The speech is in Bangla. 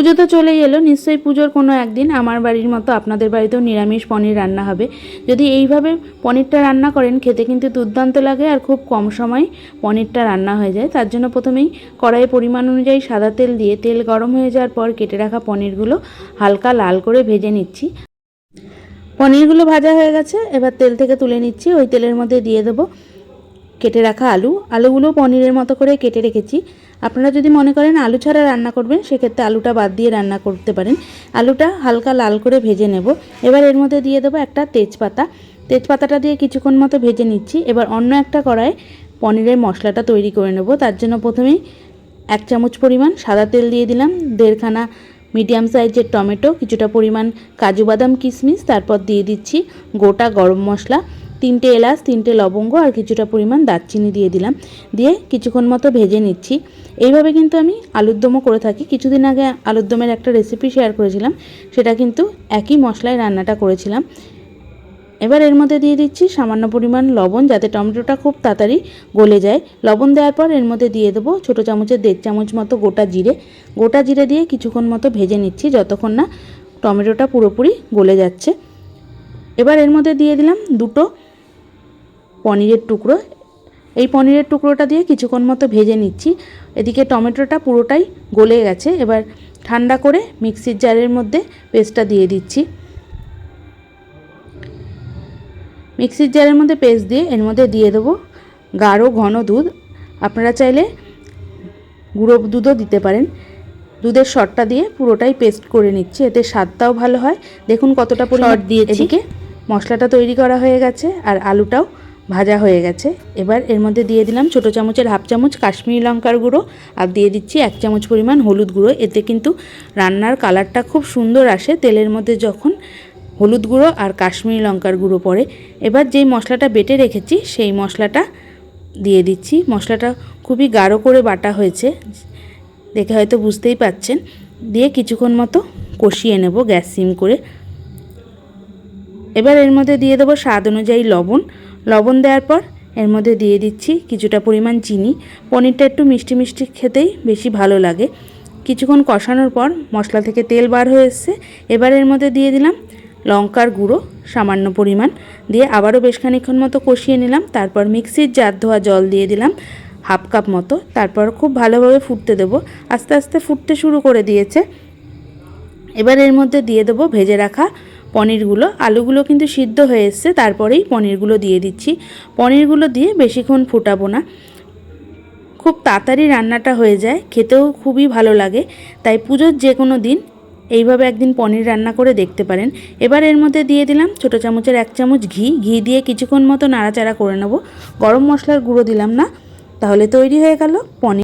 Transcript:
পুজো তো চলেই এলো, নিশ্চয়ই পুজোর কোনো একদিন আমার বাড়ির মতো আপনাদের বাড়িতেও নিরামিষ পনির রান্না হবে। যদি এইভাবে পনিরটা রান্না করেন, খেতে কিন্তু দুর্দান্ত লাগে আর খুব কম সময় পনিরটা রান্না হয়ে যায়। তার জন্য প্রথমেই কড়াইয়ে পরিমাণ অনুযায়ী সাদা তেল দিয়ে তেল গরম হয়ে যাওয়ার পর কেটে রাখা পনিরগুলো হালকা লাল করে ভেজে নিচ্ছি। পনিরগুলো ভাজা হয়ে গেছে, এবার তেল থেকে তুলে নিচ্ছি। ওই তেলের মধ্যে দিয়ে দেবো কেটে রাখা আলু। আলুগুলো পনিরের মতো করে কেটে রেখেছি। আপনারা যদি মনে করেন আলু ছাড়া রান্না করবেন, সেক্ষেত্রে আলুটা বাদ দিয়ে রান্না করতে পারেন। আলুটা হালকা লাল করে ভেজে নেব। এবার এর মধ্যে দিয়ে দেবো একটা তেজপাতা। তেজপাতাটা দিয়ে কিছুক্ষণ মতো ভেজে নিচ্ছি। এবার অন্য একটা কড়ায় পনিরের মশলাটা তৈরি করে নেব। তার জন্য প্রথমেই এক চামচ পরিমাণ সাদা তেল দিয়ে দিলাম। দেড়খানা মিডিয়াম সাইজের টমেটো, কিছুটা পরিমাণ কাজু বাদাম কিশমিশ তারপর দিয়ে দিচ্ছি গোটা গরম মশলা। তিনটে এলাচ, তিনটে লবঙ্গ আর কিছুটা পরিমাণ দারচিনি দিয়ে দিলাম। দিয়ে কিছুক্ষণ মতো ভেজে নিচ্ছি। এইভাবে কিন্তু আমি আলুর দমও করে থাকি। কিছুদিন আগে আলুর দমের একটা রেসিপি শেয়ার করেছিলাম। সেটা কিন্তু একই মশলায় রান্নাটা করেছিলাম। এবার এর মধ্যে দিয়ে দিচ্ছি সামান্য পরিমাণ লবণ যাতে টমেটোটা খুব তাড়াতাড়ি গলে যায়। লবণ দেওয়ার পর এর মধ্যে দিয়ে দেবো ছোটো চামচের দেড় চামচ মতো গোটা জিরে। গোটা জিরে দিয়ে কিছুক্ষণ মতো ভেজে নিচ্ছি যতক্ষণ না টমেটোটা পুরোপুরি গলে যাচ্ছে। এবার এর মধ্যে দিয়ে দিলাম দুটো পনিরের টুকরো। এই পনিরের টুকরোটা দিয়ে কিছুক্ষণ মতো ভেজে নিচ্ছি। এদিকে টমেটোটা পুরোটাই গলে গেছে। এবার ঠান্ডা করে মিক্সির জারের মধ্যে পেস্টটা দিয়ে দিচ্ছি। মিক্সির জারের মধ্যে পেস্ট দিয়ে এর মধ্যে দিয়ে দেবো গাঢ় ঘন দুধ। আপনারা চাইলে গুঁড়ো দুধও দিতে পারেন। দুধের শটটা দিয়ে পুরোটাই পেস্ট করে নিচ্ছি। এতে স্বাদটাও ভালো হয়। দেখুন কতটা পরিমাণ দিয়েছি। এদিকে মশলাটা তৈরি করা হয়ে গেছে আর আলুটাও ভাজা হয়ে গেছে। এবার এর মধ্যে দিয়ে দিলাম ছোটো চামচের হাফ চামচ কাশ্মীরি লঙ্কার গুঁড়ো আর দিয়ে দিচ্ছি এক চামচ পরিমাণ হলুদ গুঁড়ো। এতে কিন্তু রান্নার কালারটা খুব সুন্দর আসে তেলের মধ্যে যখন হলুদ গুঁড়ো আর কাশ্মীরি লঙ্কার গুঁড়ো পড়ে। এবার যেই মশলাটা বেটে রেখেছি সেই মশলাটা দিয়ে দিচ্ছি। মশলাটা খুবই গাঢ় করে বাটা হয়েছে, দেখে হয়তো বুঝতেই পাচ্ছেন। দিয়ে কিছুক্ষণ মতো কষিয়ে নেব গ্যাস সিম করে। এবার এর মধ্যে দিয়ে দেবো স্বাদ অনুযায়ী লবণ। লবণ দেওয়ার পর এর মধ্যে দিয়ে দিচ্ছি কিছুটা পরিমাণ চিনি। পনিরটা একটু মিষ্টি মিষ্টি খেতেই বেশি ভালো লাগে। কিছুক্ষণ কষানোর পর মশলা থেকে তেল বার হয়ে এসছে। এবার এর মধ্যে দিয়ে দিলাম লঙ্কার গুঁড়ো, সামান্য পরিমাণ। দিয়ে আবারও বেশ খানিক্ষণ মতো কষিয়ে নিলাম। তারপর মিক্সির জার ধোয়া জল দিয়ে দিলাম হাফ কাপ মতো। তারপর খুব ভালোভাবে ফুটতে দেবো। আস্তে আস্তে ফুটতে শুরু করে দিয়েছে। এবার এর মধ্যে দিয়ে দেবো ভেজে রাখা পনিরগুলো, আলুগুলো কিন্তু সিদ্ধ হয়ে এসছে, তারপরেই পনিরগুলো দিয়ে দিচ্ছি। পনিরগুলো দিয়ে বেশিক্ষণ ফুটাবো না। খুব তাড়াতাড়ি রান্নাটা হয়ে যায়, খেতেও খুবই ভালো লাগে। তাই পুজোর যে কোনো দিন এইভাবে একদিন পনির রান্না করে দেখতে পারেন। এবার এর মধ্যে দিয়ে দিলাম ছোটো চামচের এক চামচ ঘি। ঘি দিয়ে কিছুক্ষণ মতো নাড়াচাড়া করে নেব। গরম মশলার গুঁড়ো দিলাম না। তাহলে তৈরি হয়ে গেল পনির।